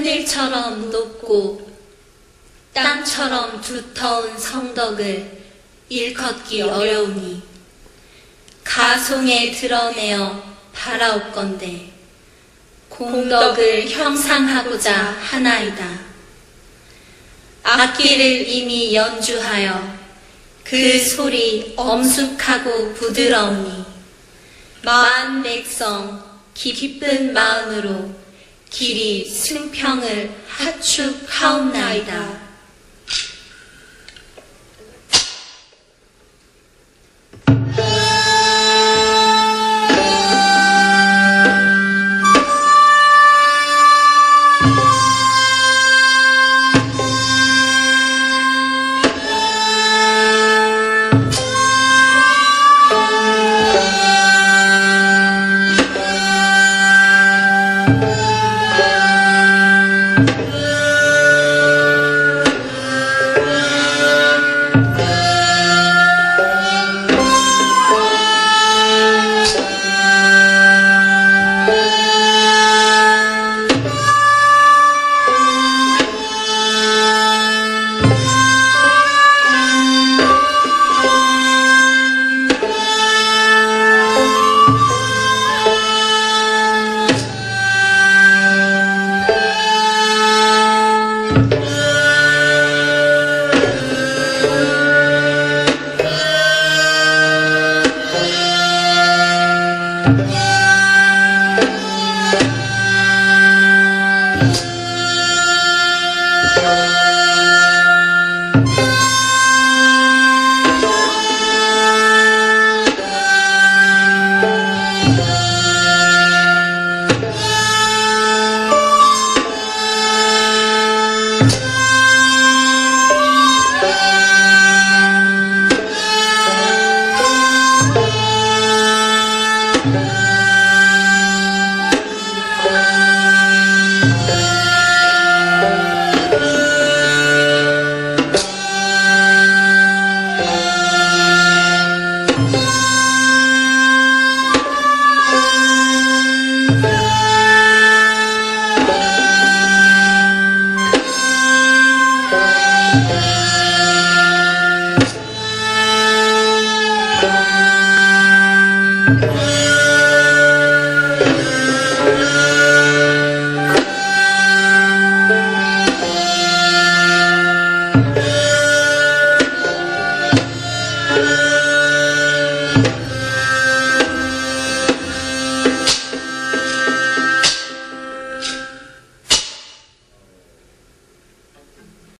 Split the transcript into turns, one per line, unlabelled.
하늘처럼 높고 땅처럼 두터운 성덕을 일컫기 어려우니 가송에 드러내어 바라옵건대 공덕을 형상하고자 하나이다. 악기를 이미 연주하여 그 소리 엄숙하고 부드러우니 만 백성 기쁜 마음으로 길이 승평을 하축하옵나이다.
Thank you. Thank you.